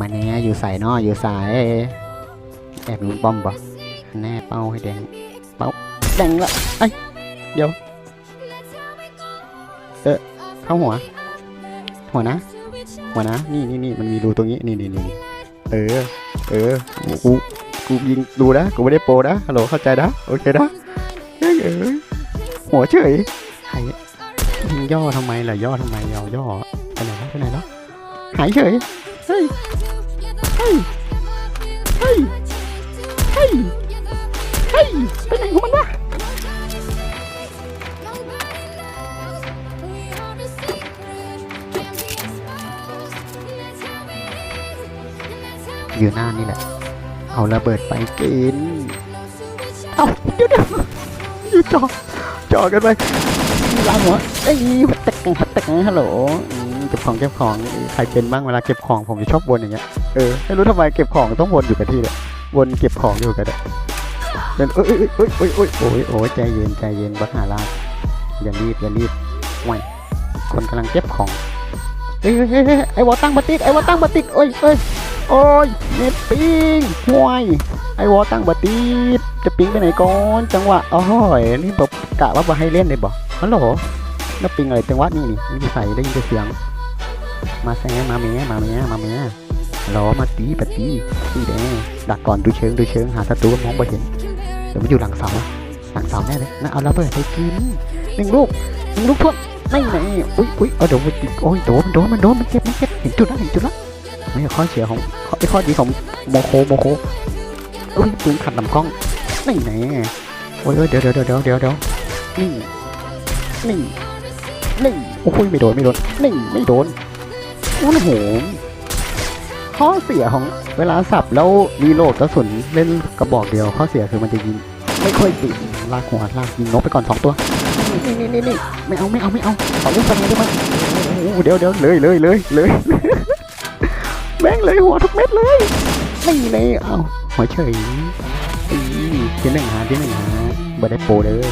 มาแน่อยู่ใส่นออยู่สาย แอบยิงป้อมปะแน่เป้าให้แดง เป้าแดงละไอ้เดี๋ยว เออเข้าหัว หัวนะ หัวนะ นี่นี่นี่มันมีรูตรงนี้ นี่นี่นี่เออ เออ กู กูยิงดูนะ กูไม่ได้โปรนะ ฮัลโหล เข้าใจนะ โอเคนะเฮ้ยเออหัวเฉยใครยิงย่อทำไมล่ะ ย่อทำไมเอาย่อไปไหนแล้วไปไหนแล้วหายเฉย เฮ้ยเฮ้ยเฮ้ยเฮ้ยเฮ้ยไปไหนของมันวะอยู่หน้านี่แหละ เอาระเบิดไปกิน เอาเดี๋ยวเดี๋ยวอยู่จอจอกันไปลางหัวไอ้ยหัวแตกหัวแตกฮัลโหลอืมเก็บของเก็บของใครเป็นบ้างเวลาเก็บของผมจะชอบวนอย่างเงี้ยเออไม่รู้ทำไมเก็บของต้องวนอยู่กับที่เลยวนเก็บของอยู่กันเลยเป็นเอ้ยเอ้ยเอ้ยเอ้ยเอ้ยโอ้ยโอ้ยใจเย็นใจเย็นบักหาลาอย่ารีบอย่ารีบไว้คนกำลังเก็บของเอ้ยเอ้ยเอ้ยเอ้ยไอ้วอตั้งบัติดไอ้วอตั้งบัติดโอ้ยเอ้ยโอ้ยเน็ตปิงห่วยไอวอตั้งบัติดจะปิงไปไหนก่อนจังหวะอ๋อนี่บอกกะว่าบ่ให้เล่นเลยบอกฮัลโหลแล้วปิงอะไรจังหวะนี่นี่นี่ใส่ได้ยินแต่เสียง มาแซมาเมียมาเมียมาเมียรอมาตีปะตีตีแดงดักก่อนดูเชิงดูเชิงหาศัตรูมองไม่เห็นเดี๋ยวมันอยู่หลังเสาหลังเสาแน่เลยนะเอาระเบิดไปกินหนึ่งลูกหนึ่งลูกทวนนี่ไงอุ้ยอุ้ยเอาโดนมันติดโอ้ยโดนมันโดนมันโดนมันเจ็บมันเจ็บเห็นจุดแล้วเห็นจุดแล้วไม่ข้อเสียของข้อไอ้ข้อดีของโมโคโมโคอุ้ยปืนขัดลำกล้องนี่แน่โอ้ยเอ้ยเดียวเดี๋ยวเดี๋ยวเดี๋ยวเดี๋ยวเดี๋ยวนี่นี่นี่โอ้ยไม่โดนไม่โดนนี่ไม่โดน โอ้โหข้อเสียของเวลาสับแล้วรีโหลดกระสุนเล่นกระบอกเดียวข้อเสียคือมันจะยิงไม่ค่อยติดลากหัวลากยิงนกไปก่อนสองตัวนี่นี่นี่นี่ไม่เอาไม่เอาไม่เอาขอเล่นสไนได้ไหมโอ้โหเดี๋ยวเดี๋ยวเลยเลยเลยเลยแม่งเลยหัวทุกเม็ดเลยนี่เลยเอาหัวเฉยอีที่หนึ่งหาที่หนึ่งหาบ่ได้โปรเลย